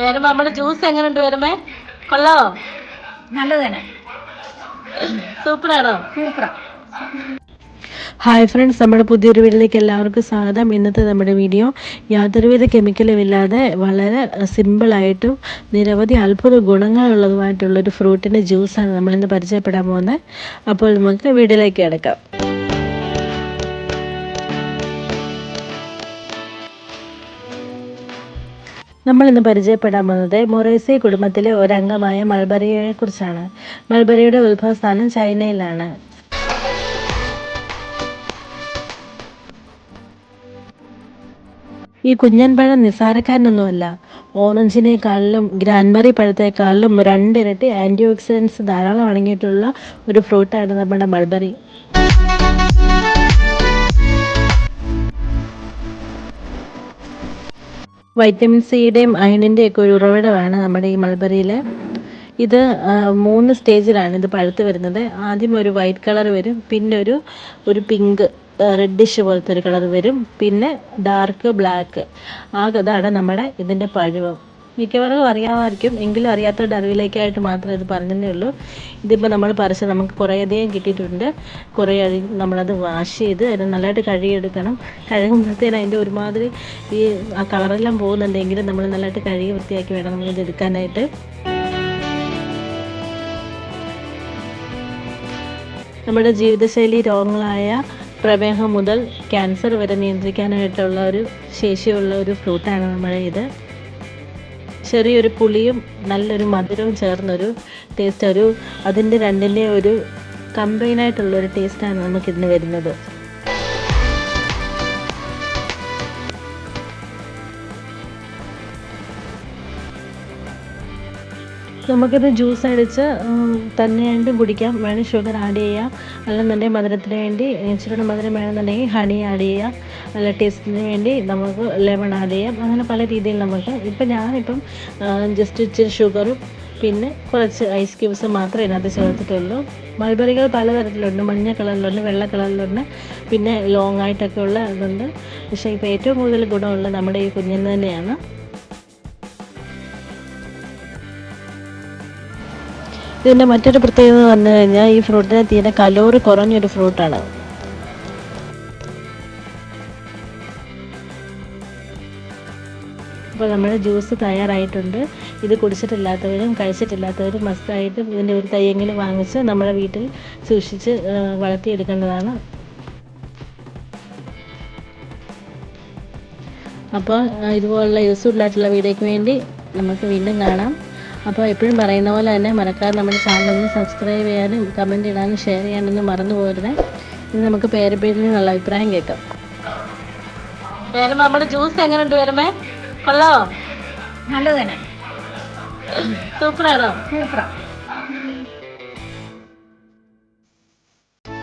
വരുമ്പോ നമ്മുടെ ജ്യൂസ് എങ്ങനെയുണ്ട് വരുമ്പേ? കൊള്ളാവോ നല്ലത് തന്നെ സൂപ്പറാണോ? സൂപ്പറാ. ഹായ് ഫ്രണ്ട്സ് നമ്മുടെ പുതിയൊരു വീട്ടിലേക്ക് എല്ലാവർക്കും സ്വാഗതം. ഇന്നത്തെ നമ്മുടെ വീഡിയോ യാതൊരുവിധ കെമിക്കലും ഇല്ലാതെ വളരെ സിമ്പിളായിട്ടും നിരവധി അത്ഭുത ഗുണങ്ങളുള്ളതുമായിട്ടുള്ളൊരു ഫ്രൂട്ടിന്റെ ജ്യൂസാണ് നമ്മളിന്ന് പരിചയപ്പെടാൻ പോകുന്നത്. അപ്പോൾ നമുക്ക് വീട്ടിലേക്ക് കിടക്കാം. നമ്മൾ ഇന്ന് പരിചയപ്പെടാൻ പോകുന്നത് മൊറേസി കുടുംബത്തിലെ ഒരംഗമായ മൾബറിയെ കുറിച്ചാണ് മൾബറിയുടെ ഉത്ഭവസ്ഥാനം ചൈനയിലാണ്. ഈ കുഞ്ഞൻ പഴം നിസ്സാരക്കാരനൊന്നുമല്ല. ഓറഞ്ചിനേക്കാളിലും ഗ്രാൻബറി പഴത്തേക്കാളിലും രണ്ടിരട്ടി ആന്റി ഓക്സിഡൻസ് ധാരാളം അടങ്ങിയിട്ടുള്ള ഒരു ഫ്രൂട്ടാണ് നമ്മുടെ മൾബറി. വൈറ്റമിൻ സിയുടെയും അയണിന്റെയൊക്കെ ഒരു ഉറവിടമാണ് നമ്മുടെ ഈ മൾബറിയിൽ ഇത് മൂന്ന് സ്റ്റേജിലാണ് ഇത് പഴുത്ത് വരുന്നത്. ആദ്യം ഒരു വൈറ്റ് കളർ വരും പിന്നെ ഒരു ഒരു പിങ്ക് റെഡിഷ് പോലത്തെ ഒരു കളർ വരും പിന്നെ ഡാർക്ക് ബ്ലാക്ക്. ആ ഇതാണ് നമ്മുടെ ഇതിന്റെ പഴുവം മിക്കവർക്കും അറിയാമായിരിക്കും. എങ്കിലും അറിയാത്ത അറിവിലേക്കായിട്ട് മാത്രമേ ഇത് പറഞ്ഞതേ ഉള്ളൂ ഇതിപ്പോൾ നമ്മൾ പറിച്ച് നമുക്ക് കുറേയധികം കിട്ടിയിട്ടുണ്ട്. കുറേ നമ്മളത് വാഷ് ചെയ്ത് അതിന് നല്ലതായിട്ട് കഴുകിയെടുക്കണം. കഴുകുമ്പോഴത്തേന് അതിന്റെ ഒരുമാതിരി ഈ ആ കളറെല്ലാം പോകുന്നുണ്ടെങ്കിലും നമ്മൾ നല്ലതായിട്ട് കഴുകി വൃത്തിയാക്കി വേണം നമ്മളിത് എടുക്കാനായിട്ട്. നമ്മുടെ ജീവിതശൈലി രോഗങ്ങളായ പ്രമേഹം മുതൽ ക്യാൻസർ വരെ നിയന്ത്രിക്കാനായിട്ടുള്ള ഒരു ശേഷിയുള്ള ഒരു ഫ്രൂട്ടാണ് നമ്മുടെ ഇത്. ചെറിയൊരു പുളിയും നല്ലൊരു മധുരവും ചേർന്നൊരു ടേസ്റ്റ് ഒരു അതിന്റെ രണ്ടിന്റെ ഒരു കമ്പൈനായിട്ടുള്ളൊരു ടേസ്റ്റാണ് നമുക്കിതിന് വരുന്നത്. നമുക്കിത് ജ്യൂസ് അടിച്ച് തന്നെ തന്നെയായിട്ടും കുടിക്കാം. വേണേൽ ഷുഗർ ആഡ് ചെയ്യാം. അല്ലെന്നുണ്ടെങ്കിൽ മധുരത്തിന് വേണ്ടി ഇച്ചിരി മധുരം വേണമെന്നുണ്ടെങ്കിൽ ഹണി ആഡ് ചെയ്യാം. അല്ല ടേസ്റ്റിന് വേണ്ടി നമുക്ക് ലെമൺ ആഡ് ചെയ്യാം. അങ്ങനെ പല രീതിയിൽ നമുക്ക്. ഇപ്പം ഞാനിപ്പം ജസ്റ്റ് ഇച്ചിരി ഷുഗറും പിന്നെ കുറച്ച് ഐസ് ക്യൂബ്സ് മാത്രമേ ഇതിനകത്ത് ചേർത്തിട്ടുള്ളൂ. മൾബറികൾ പലതരത്തിലുണ്ട്. മഞ്ഞ കളറിലുണ്ട് വെള്ള കളറിലുണ്ട് പിന്നെ ലോങ് ആയിട്ടൊക്കെ ഉള്ള ഇതുണ്ട്. പക്ഷേ ഇപ്പോൾ ഏറ്റവും കൂടുതൽ ഗുണമുള്ള നമ്മുടെ ഈ കുഞ്ഞിന് തന്നെയാണ്. ഇതിന്റെ മറ്റൊരു പ്രത്യേകത എന്ന് പറഞ്ഞു കഴിഞ്ഞാൽ ഈ ഫ്രൂട്ടിന് തീരെ കലോറി കുറഞ്ഞൊരു ഫ്രൂട്ടാണ്. അപ്പോൾ നമ്മുടെ ജ്യൂസ് തയ്യാറായിട്ടുണ്ട്. ഇത് കുടിച്ചിട്ടില്ലാത്തവരും കഴിച്ചിട്ടില്ലാത്തവരും മസ്റ്റായിട്ട് ഇതിന്റെ ഒരു തയ്യെങ്കിലും വാങ്ങിച്ച് നമ്മുടെ വീട്ടിൽ സൂക്ഷിച്ച് വളർത്തിയെടുക്കേണ്ടതാണ്. അപ്പോൾ ഇതുപോലുള്ള യൂസ്ഫുള്ളായിട്ടുള്ള വീഡിയോയ്ക്ക് വേണ്ടി നമുക്ക് വീണ്ടും കാണാം. അപ്പോൾ എപ്പോഴും പറയുന്ന പോലെ തന്നെ മറക്കാതെ നമ്മുടെ ചാനൽ ഒന്ന് സബ്സ്ക്രൈബ് ചെയ്യാനും കമന്റ് ഇടാനും ഷെയർ ചെയ്യാനൊന്നും മറന്നു പോരുന്നേ ഇനി നമുക്ക് പേരപ്പേരിൽ നിന്നുള്ള അഭിപ്രായം കേൾക്കാം. വരുമ്പോ നമ്മുടെ ജ്യൂസ് എങ്ങനെയുണ്ട് വരുമ്പേ കൊള്ളാവോ? നല്ലത് തന്നെ. സൂപ്പറാണോ? സൂപ്പറാ.